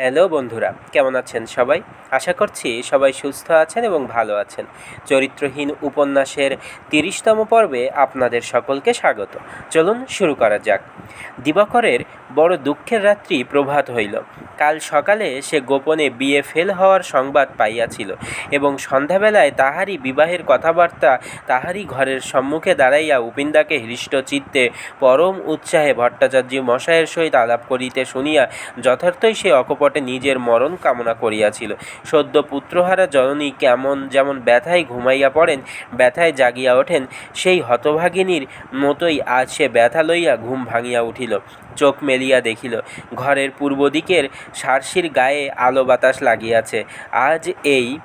Hello বন্ধুরা, কেমন আছেন সবাই? আশা করছি সবাই সুস্থ আছেন এবং ভালো আছেন। চরিত্রহীন উপন্যাসের তিরিশতম পর্বে আপনাদের সকলকে স্বাগত। চলুন শুরু করা যাক। দিবাকরের বড় দুঃখের রাত্রি প্রভাত হইল। কাল সকালে সে গোপনে বিয়ে ফেল হওয়ার সংবাদ পাইয়াছিল এবং সন্ধ্যাবেলায় তাহারই বিবাহের কথাবার্তা তাহারই ঘরের সম্মুখে দাঁড়াইয়া উপিন্দাকে হৃষ্ট চিত্তে পরম উৎসাহে ভট্টাচার্য মশায়ের সহিত আলাপ করিতে শুনিয়া যথার্থই সে অকপটে নিজের মরণ কামনা করিয়াছিল। সদ্য পুত্রহারা জননী কেমন যেমন ব্যথায় ঘুমাইয়া পড়েন, ব্যথায় জাগিয়া ওঠেন, সেই হতভাগিনীর মতোই আজ সে ব্যথা লইয়া ঘুম ভাঙিয়া উঠিল। চোখ মেলিয়া দেখিল, ঘরের পূর্ব দিকের সার্সির গায়ে আলো বাতাস লাগিয়াছে। আজ এই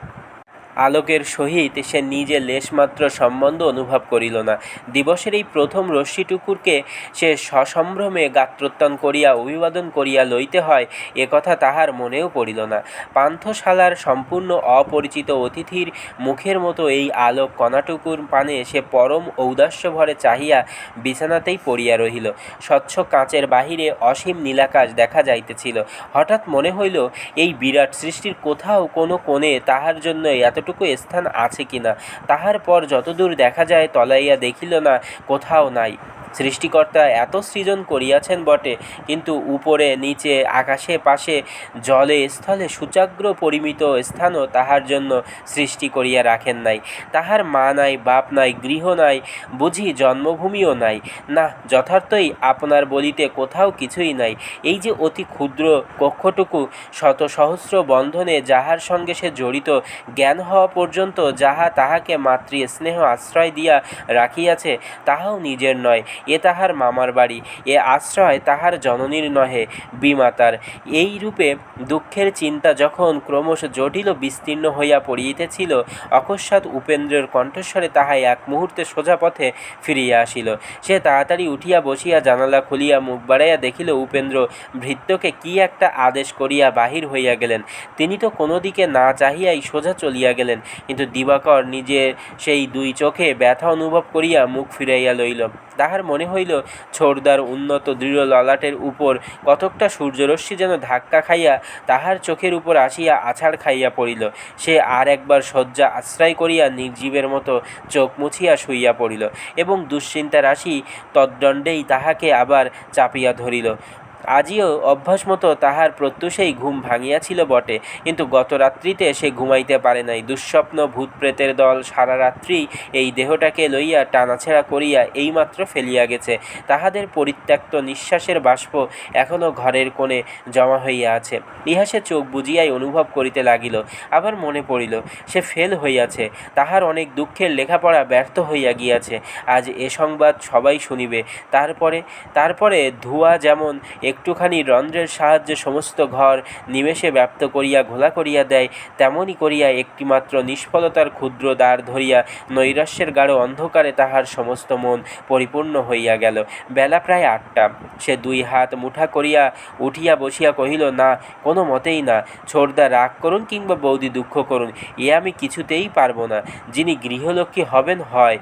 আলোকের সহিত সে নিজে লেশমাত্র সম্বন্ধ অনুভব করিল না। দিবসের এই প্রথম রশ্মিটুকুরকে সে সসম্ভ্রমে গাত্রোত্থান করিয়া অভিবাদন করিয়া লইতে হয়, এ কথা তাহার মনেও পড়িল না। পান্থশালার সম্পূর্ণ অপরিচিত অতিথির মুখের মতো এই আলোক কণাটুকুর পানে সে পরম ঔদাস্য ভরে চাহিয়া বিছানাতেই পড়িয়া রহিল। স্বচ্ছ কাঁচের বাহিরে অসীম নীলাকাশ দেখা যাইতেছিল। হঠাৎ মনে হইল, এই বিরাট সৃষ্টির কোথাও কোনো কোণে তাহার জন্য এতটুকু স্থান আছে কিনা? তাহার পর যতদূর দেখা যায় তলাইয়া দেখিল না কোথাও নাই। সৃষ্টিকর্তা এত সৃজন করিয়াছেন বটে, কিন্তু উপরে, নিচে, আকাশে, পাশে, জলে, স্থলে সুচাগ্র পরিমিত স্থানও তাহার জন্য সৃষ্টি করিয়া রাখেন নাই। তাহার মা নাই, বাপ নাই, গৃহ নাই, বুঝি জন্মভূমিও নাই। না, যথার্থই আপনার বলিতে কোথাও কিছুই নাই। এই যে অতি ক্ষুদ্র কক্ষটুকু শত সহস্র বন্ধনে যাহার সঙ্গে সে জড়িত, জ্ঞান হওয়া পর্যন্ত যাহা তাহাকে মাতৃ স্নেহ আশ্রয় দিয়া রাখিয়াছে, তাহাও নিজের নয়। এ তাহার মামার বাড়ি, এ আশ্রয় তাহার জননীর নহে বিমাতার এই রূপে দুঃখের চিন্তা যখন ক্রমশ জটিল বিস্তীর্ণ হইয়া পড়িতেছিল, অকস্মাৎ উপেন্দ্রের কণ্ঠস্বরে তাহাই এক মুহূর্তে সোজা পথে ফিরিয়া আসিল। সে তাড়াতাড়ি উঠিয়া বসিয়া জানালা খুলিয়া মুখ বাড়াইয়া দেখিল, উপেন্দ্র ভৃত্যকে কি একটা আদেশ করিয়া বাহির হইয়া গেলেন। তিনি তো কোনো দিকে না চাহিয়াই সোজা চলিয়া গেলেন, কিন্তু দিবাকর নিজে সেই দুই চোখে ব্যথা অনুভব করিয়া মুখ ফিরাইয়া লইল। তাহার মনে হইল ছোড়দার উন্নত দৃঢ় ললাটের উপর কতকটা সূর্যরশ্মি যেন ধাক্কা খাইয়া তাহার চোখের উপর আসিয়া আছাড় খাইয়া পড়িল। সে আর একবার শয্যা আশ্রয় করিয়া নির্জীবের মতো চোখ মুছিয়া শুইয়া পড়িল এবং দুশ্চিন্তা রাশি তদ্দণ্ডেই তাহাকে আবার চাপিয়া ধরিল। আজিও অভ্যাস মতো তাহার প্রত্যুষেই ঘুম ভাঙিয়াছিল বটে, কিন্তু গত রাত্রিতে সে ঘুমাইতে পারে নাই। দুঃস্বপ্ন, ভূতপ্রেতের দল সারা রাত্রি এই দেহটাকে লইয়া টানাছেড়া করিয়া এইমাত্র ফেলিয়া গেছে। তাহাদের পরিত্যক্ত নিঃশ্বাসের বাষ্প এখনও ঘরের কোণে জমা হইয়া আছে। ইহা সে চোখ বুজিয়াই অনুভব করিতে লাগিল, আবার মনে পড়িল, সে ফেল হইয়াছে, তাহার অনেক দুঃখের লেখাপড়া ব্যর্থ হইয়া গিয়াছে, আজ এ সংবাদ সবাই শুনিবে। তারপরে তারপরে ধোঁয়া যেমন একটুখানি রন্ধ্রের সাহায্যে সমস্ত ঘর নিমেষে ব্যাপ্ত করিয়া ঘোলা করিয়া দেয়, তেমনি করিয়া একটিমাত্র নিষ্ফলতার ক্ষুদ্র দ্বার ধরিয়া নৈরাশ্যের গাঢ় অন্ধকারে তাহার সমস্ত মন পরিপূর্ণ হইয়া গেল। বেলা প্রায় আটটা। সে দুই হাত মুঠা করিয়া উঠিয়া বসিয়া কহিল, না, কোনো মতেই না। ছোড়দা রাগ করুন কিংবা বৌদি, দুঃখ করুন, এ আমি কিছুতেই পারব না। যিনি গৃহলক্ষ্মী হবেন, হয়।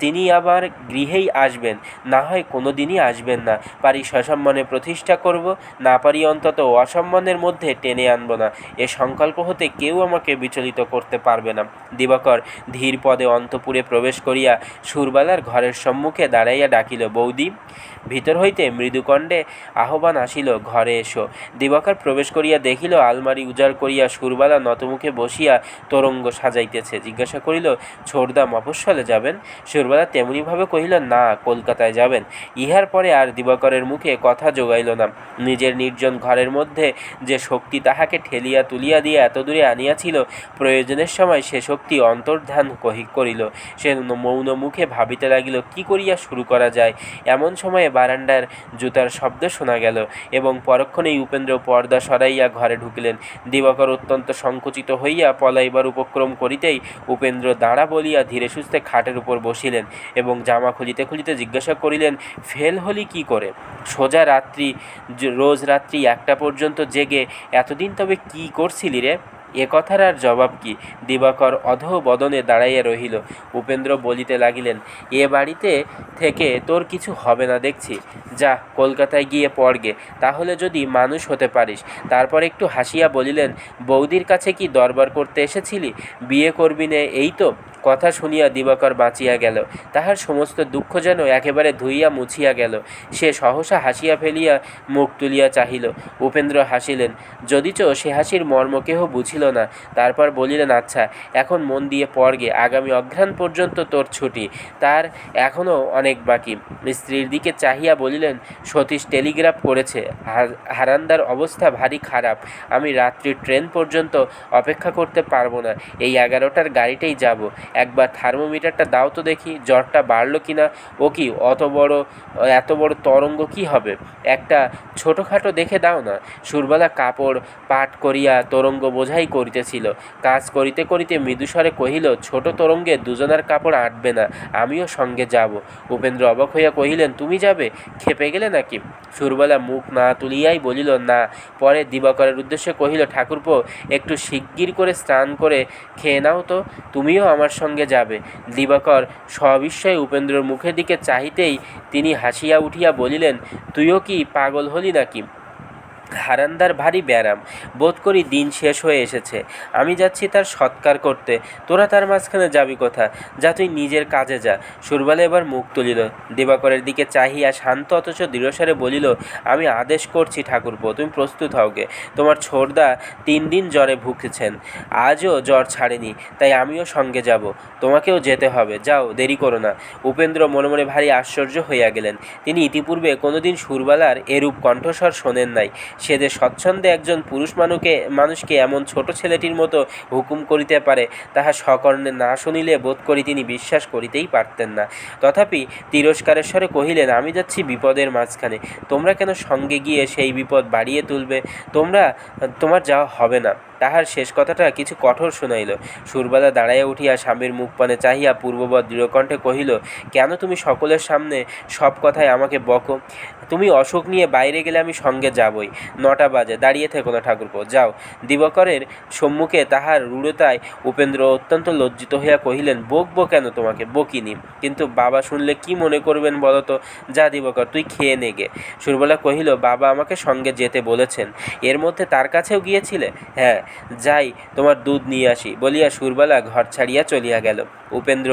তিনি আবার গৃহেই আসবেন। না হয় কোনো দিনই আসবেন না। পারি সসম্মানে প্রতিষ্ঠা করব, না পারি অন্তত অসম্মানের মধ্যে টেনে আনব না। এ সংকল্প হতে কেউ আমাকে বিচলিত করতে পারবে না। দিবাকর ধীর পদে অন্তপুরে প্রবেশ করিয়া সুরবালার ঘরের সম্মুখে দাঁড়াইয়া ডাকিল, বৌদি, ভিতর হইতে মৃদুকণ্ডে আহ্বান আসিল, ঘরে এসো। দিবাকর প্রবেশ করিয়া দেখিল, আলমারি উজাড় করিয়া সুরবালা নতমুখে বসিয়া তরঙ্গ সাজাইতেছে। জিজ্ঞাসা করিল ছোড়দা মফস্বলে যাবেন? সুরবালা তেমনিভাবে কহিল, না, কলকাতায় যাবেন। ইহার পরে আর দিবাকরের মুখে কথা যোগাইল না। নিজের নির্জন ঘরের মধ্যে যে শক্তি তাহাকে ঠেলিয়া তুলিয়া দিয়া এতদূরে আনিয়াছিল, প্রয়োজনের সময় সে শক্তি অন্তর্ধান করিল। সে মৌন মুখে ভাবিতে লাগিল, কি করিয়া শুরু করা যায়? এমন সময়ে বারান্দার জুতার শব্দ শোনা গেল এবং পরক্ষণেই উপেন্দ্র পর্দা সরাইয়া ঘরে ঢুকিলেন। দিবাকর অত্যন্ত সংকুচিত হইয়া পলাইবার উপক্রম করিতেই উপেন্দ্র দাঁড়া বলিয়া ধীরে সুস্থে খাটের উপর বসিলেন এবং জামা খুলিতে খুলিতে জিজ্ঞাসা করিলেন, ফেল হলি কি করে? সোজা রাত্রি রোজ রাত্রি একটা পর্যন্ত জেগে, এতদিন তবে কি করছিলি রে? এ কথার আর জবাব কি? দিবাকর অধ বদনে দাঁড়াইয়া রহিল। উপেন্দ্র বলিতে লাগিলেন, এ বাড়িতে থেকে তোর কিছু হবে না দেখছি। যা, কলকাতায় গিয়ে পড়গে তাহলে যদি মানুষ হতে পারিস তারপর একটু হাসিয়া বলিলেন, বৌদির কাছে কি দরবার করতে এসেছিলি? বিয়ে করবি নে এই তো? কথা শুনিয়া দিবাকর বাঁচিয়া গেল। তাহার সমস্ত দুঃখ যেন একেবারে ধুইয়া মুছিয়া গেল। সে সহসা হাসিয়া ফেলিয়া মুখ তুলিয়া চাহিল। উপেন্দ্র হাসিলেন, যদিচ সে হাসির মর্ম কেহ বুঝিল না। তারপর বলিলেন আচ্ছা এখন মন দিয়ে পড়গে আগামী অঘ্রাণ পর্যন্ত তোর ছুটি। তার এখনও অনেক বাকি। স্ত্রীর দিকে চাহিয়া বলিলেন, সতীশ টেলিগ্রাফ করেছে। হারান্দার অবস্থা ভারী খারাপ। আমি রাত্রির ট্রেন পর্যন্ত অপেক্ষা করতে পারব না। এই এগারোটার গাড়িতেই যাব। একবার থার্মোমিটারটা দাও তো দেখি, জ্বরটা বাড়লো কি না ও কি অত বড়, এত বড় তরঙ্গ কি হবে? একটা ছোটোখাটো দেখে দাও না। সুরবালা কাপড় পাট করিয়া তরঙ্গ বোঝাই করিতেছিল। কাজ করিতে করিতে মৃদুস্বরে কহিল, ছোট তরঙ্গে দুজনার কাপড় আটবে না, আমিও সঙ্গে যাব। উপেন্দ্র অবাক হইয়া কহিলেন, তুমি যাবে? খেপে গেলে নাকি? সুরবালা মুখ না তুলিয়াই বলিল, না। পরে দিবাকরের উদ্দেশ্যে কহিল, ঠাকুরপো, একটু শিগগির করে স্নান করে খেয়ে নাও তো, তুমিও আমার সঙ্গে যাবে। দিবাকর সবিস্ময়ে উপেন্দ্রর মুখের দিকে চাহিতেই তিনি হাসিয়া উঠিয়া বলিলেন, তুইও কি পাগল হলি নাকি? হারান্দার ভারী ব্যারাম। বোধ করি দিন শেষ হয়ে এসেছে। আমি যাচ্ছি তার সৎকার করতে। তোরা তার মাঝখানে যাবি কোথা? যা তুই নিজের কাজে যা। সুরবালা এবার মুখ তুলিল। দিবাকরের দিকে চাহিয়া শান্ত অথচ দৃঢ়স্বরে বলিল, আমি আদেশ করছি ঠাকুরপো, তুমি প্রস্তুত হওগে। তোমার ছোড়দা তিন দিন জ্বরে ভুগছেন। আজও জ্বর ছাড়েনি, তাই আমিও সঙ্গে যাব। তোমাকেও যেতে হবে। যাও, দেরি করো না। উপেন্দ্র মনে মনে ভারী আশ্চর্য হইয়া গেলেন। তিনি ইতিপূর্বে কোনোদিন সুরবালার এরূপ কণ্ঠস্বর শোনেন নাই। সে যে স্বচ্ছন্দে একজন পুরুষ মানুষকে মানুষকে এমন ছোট ছেলেটির মতো হুকুম করিতে পারে, তাহা সকর্ণে না শুনিলে বোধ করি তিনি বিশ্বাস করিতেই পারতেন না। তথাপি তিরস্কারের স্বরে কহিলেন, আমি যাচ্ছি বিপদের মাঝখানে। তোমরা কেন সঙ্গে গিয়ে সেই বিপদ বাড়িয়ে তুলবে? তোমরা, তোমার যাওয়া হবে না। তাহার শেষ কথাটা কিছু কঠোর শুনাইল। সুরবালা দাঁড়াইয়া উঠিয়া স্বামীর মুখ পানে চাহিয়া পূর্ববৎ দৃঢ়কণ্ঠে কহিল, কেন তুমি সকলের সামনে সব কথায় আমাকে বকো? তুমি অসুখ নিয়ে বাইরে গেলে আমি সঙ্গে যাবই। নটা বাজে, দাঁড়িয়ে থেকো না ঠাকুরপো, যাও। দিবাকরের সম্মুখে তাহার রূঢ়তায় উপেন্দ্র অত্যন্ত লজ্জিত হইয়া কহিলেন, বকবো কেন তোমাকে? বকিনি। কিন্তু বাবা শুনলে কি মনে করবেন বলো তো যা দিবাকর, তুই খেয়ে নেগে সুরবালা কহিল, বাবা আমাকে সঙ্গে যেতে বলেছেন। এর মধ্যে তার কাছেও গিয়েছিলে? হ্যাঁ যাই, তোমার দুধ নিয়ে আসি, বলিয়া সুরবালা ঘর ছাড়িয়া চলিয়া গেল। উপেন্দ্র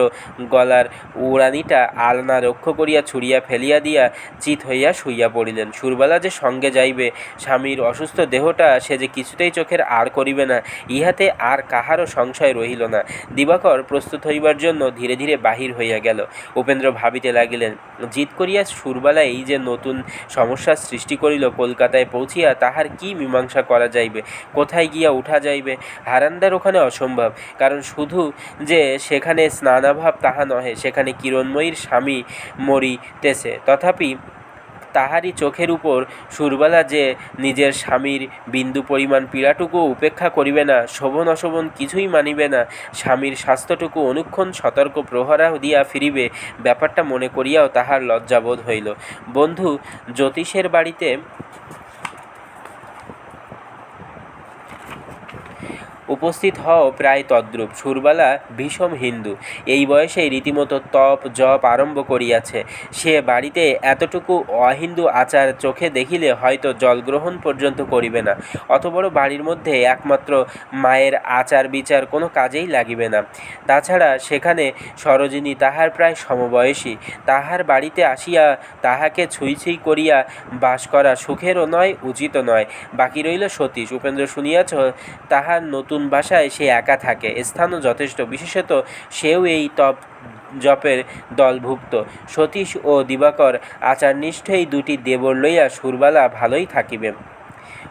গলার উড়ানিটা আলনা রক্ষ করিয়া ছুড়িয়া ফেলিয়া দিয়া চিত হইয়া শুইয়া পড়িলেন। সুরবালা যে সঙ্গে যাইবে, স্বামীর অসুস্থ দেহটা সে যে কিছুতেই চোখের আর করিবে না, ইহাতে আর কাহারও সংশয় রহিল না। দিবাকর প্রস্তুত হইবার জন্য ধীরে ধীরে বাহির হইয়া গেল। উপেন্দ্র ভাবিতে লাগিলেন, জিত করিয়া সুরবালা এই যে নতুন সমস্যার সৃষ্টি করিল কলকাতায় পৌঁছিয়া তাহার কি মীমাংসা করা যাইবে, কোথায় গিয়া উঠা যাইবে। হারান্দার ওখানে অসম্ভব। কারণ শুধু যে সেখানে স্নানাভাব তাহা নহে, সেখানে কিরণময়ীর স্বামী মরিতেছে। তথাপি তাহারই চোখের উপর সুরবালা যে নিজের স্বামীর বিন্দু পরিমাণ পীড়াটুকু উপেক্ষা করিবে না, শোভন অশোভন কিছুই মানিবে না, স্বামীর স্বাস্থ্যটুকু অনুক্ষণ সতর্ক প্রহরা দিয়া ফিরিবে, ব্যাপারটা মনে করিয়াও তাহার লজ্জাবোধ হইল। বন্ধু, জ্যোতিষের বাড়িতে উপস্থিত হও প্রায় তদ্রূপ। সুরবালা ভীষণ হিন্দু। এই বয়সেই রীতিমতো তপ, জপ আরম্ভ করিয়াছে। সে বাড়িতে এতটুকু অহিন্দু আচার চোখে দেখিলে হয়তো জলগ্রহণ পর্যন্ত করিবে না। অত বড় বাড়ির মধ্যে একমাত্র মায়ের আচার বিচার কোনো কাজেই লাগিবে না। তাছাড়া সেখানে সরোজিনী তাহার প্রায় সমবয়সী। তাহার বাড়িতে আসিয়া তাহাকে ছুঁই ছুঁই করিয়া বাস করা সুখেরও নয়, উচিতও নয়। বাকি রইল সতীশ। উপেন্দ্র শুনিয়াছ, তাহার নতুন বাসায় সে একা থাকে। স্থানও যথেষ্ট। বিশেষত সেও এই তপ জপের দলভুক্ত। সতীশ ও দিবাকর আচারনিষ্ঠ এই দুটি দেবর লইয়া সুরবালা ভালোই থাকিবে।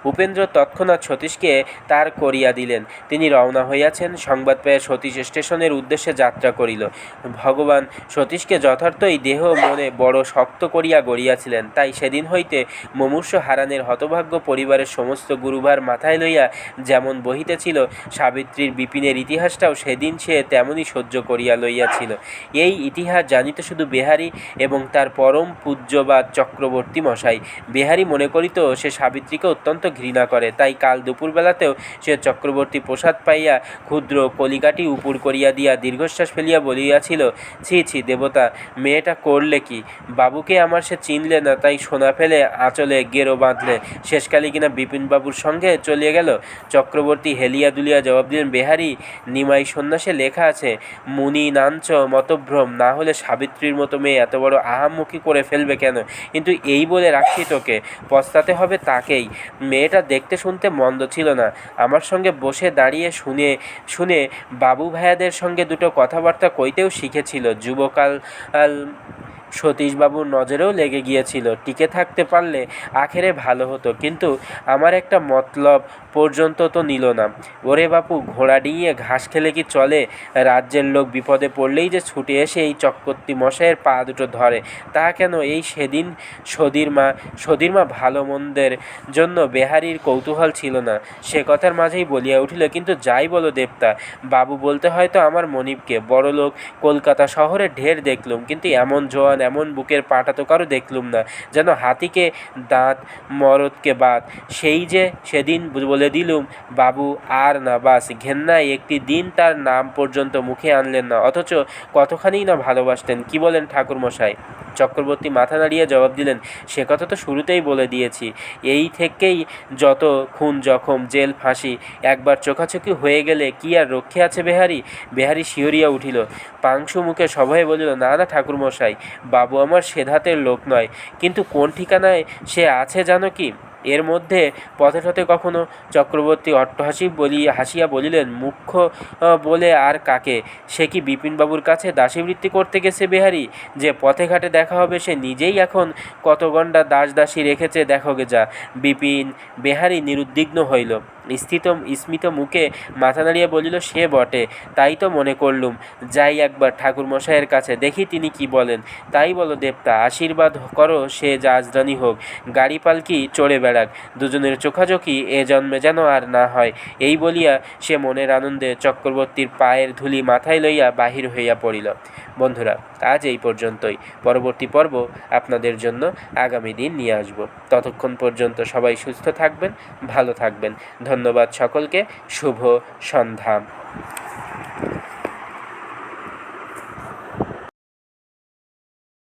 উপেন্দ্র তৎক্ষণাৎ সতীশকে তার করিয়া দিলেন। তিনি রওনা হইয়াছেন, সংবাদ পেয়ে সতীশ স্টেশনের উদ্দেশ্যে যাত্রা করিল। ভগবান সতীশকে যথার্থই দেহ মনে বড় শক্ত করিয়া গড়িয়াছিলেন। তাই সেদিন হইতে মুমূর্ষ হারানের হতভাগ্য পরিবারের সমস্ত গুরুভার মাথায় লইয়া যেমন বহিতেছিল, সাবিত্রীর বিপিনের ইতিহাসটাও সেদিন সে তেমনই সহ্য করিয়া লইয়াছিল। এই ইতিহাস জানিত শুধু বেহারি এবং তার পরম পূজ্যবাদ চক্রবর্তী মশাই। বেহারি মনে করিত, সে সাবিত্রীকে অত্যন্ত ঘৃণা করে। তাই কাল দুপুরবেলাতেও সে চক্রবর্তী প্রসাদ পাইয়া ক্ষুদ্র কলিকাটি উপুর করিয়া দিয়া দীর্ঘশ্বাস ফেলিয়া বলিয়াছিল, ছি ছি, দেবতা, মেয়েটা করলে কি? বাবুকে আমার সে চিনলে না, তাই সোনা ফেলে আঁচলে গেরো বাঁধলে। শেষকালে কিনা বিপিনবাবুর সঙ্গে চলিয়ে গেল। চক্রবর্তী হেলিয়া দুলিয়া জবাব দিলেন, বেহারি, নিমাই সন্ন্যাসে লেখা আছে, মুনি নাঞ্চ মতভ্রম, না হলে সাবিত্রীর মতো মেয়ে এত বড় আহামুখী করে ফেলবে কেন? কিন্তু এই বলে রাখছি তোকে, পস্তাতে হবে তাকেই। মেয়েটা দেখতে শুনতে মন্দ ছিল না। আমার সঙ্গে বসে দাঁড়িয়ে শুনে শুনে বাবু ভাইয়াদের সঙ্গে দুটো কথাবার্তা কইতেও শিখেছিল। যুবকাল সতীশবাবুর নজরেও লেগে গিয়েছিল। টিকে থাকতে পারলে আখেরে ভালো হতো, কিন্তু আমার একটা মতলব পর্যন্ত তো নিল না। ওরে বাপু, ঘোড়া ডিঙিয়ে ঘাস খেলে কি চলে? রাজ্যের লোক বিপদে পড়লেই যে ছুটে এসে এই চক্রবর্তী মশাইয়ের পা দুটো ধরে। তা কেন এই সেদিন সদীর মা সদীর মা ভালো মন্দের জন্য বেহারির কৌতূহল ছিল না। সে কথার মাঝেই বলিয়া উঠিল, কিন্তু যাই বলো দেবতা, বাবু বলতে হয়তো আমার মনিবকে। বড় লোক কলকাতা শহরে ঢের দেখলুম, কিন্তু এমন জোয়ান এমন বুকের পাটা তো কারও দেখলুম না। যেন হাতিকে দাঁত, মরদকে বাদ সেই যে সেদিন বলে দিলুম, বাবু, আর না বাস। ঘেন্নায় একটি দিন তার নাম পর্যন্ত মুখে আনলেন না। অথচ কতখানি না ভালোবাসতেন। কি বলেন ঠাকুরমশাই? চক্রবর্তী মাথা নাড়িয়ে জবাব দিলেন, সে কথা তো শুরুতেই বলে দিয়েছি। এই থেকেই যত খুন জখম, জেল ফাঁসি, একবার চোখাচোখি হয়ে গেলে কি আর রক্ষে আছে বেহারি? বেহারি শিহরিয়া উঠিল। পাংশু মুখে সভয়ে বলিল, না না ঠাকুরমশাই বাবু আমার সেধাতের লোক নয়। কিন্তু কোন ঠিকানায় সে আছে জানো কি? এর মধ্যে পথে পথে কখনো চক্রবর্তী অট্টহাসি বলি হাসিয়া বলিলেন মুখ্য বলে আর কাকে? সে কি বিপিনবাবুর কাছে দাসীবৃত্তি করতে গেছে বেহারি? যে পথে ঘাটে দেখা হবে, সে নিজেই এখন কত গণ্ডা দাস দাসী রেখেছে, দেখো গে যা। বিপিন বেহারি নিরুদ্বিগ্ন হইল। স্থিত, স্মিত মুখে মাথা নাড়িয়ে বলিল, সে বটে, তাই তো মনে করলুম। যাই একবার ঠাকুরমশাইয়ের কাছে দেখি তিনি কি বলেন। তাই বলো দেবতা, আশীর্বাদ করো সে রাজধানী হোক। গাড়ি পালকি চড়ে বেড়াক। দুজনের চোখাচোখি এ জন্মে যেন আর না হয়। এই বলিয়া সে মনের আনন্দে চক্রবর্তীর পায়ের ধুলি মাথায় লইয়া বাহির হইয়া পড়িল। বন্ধুরা, আজ এই পর্যন্তই। পরবর্তী পর্ব আপনাদের জন্য আগামী দিন নিয়ে আসব। ততক্ষণ পর্যন্ত সবাই সুস্থ থাকবেন, ভালো থাকবেন। ধন্যবাদ সকলকে। শুভ সন্ধ্যা।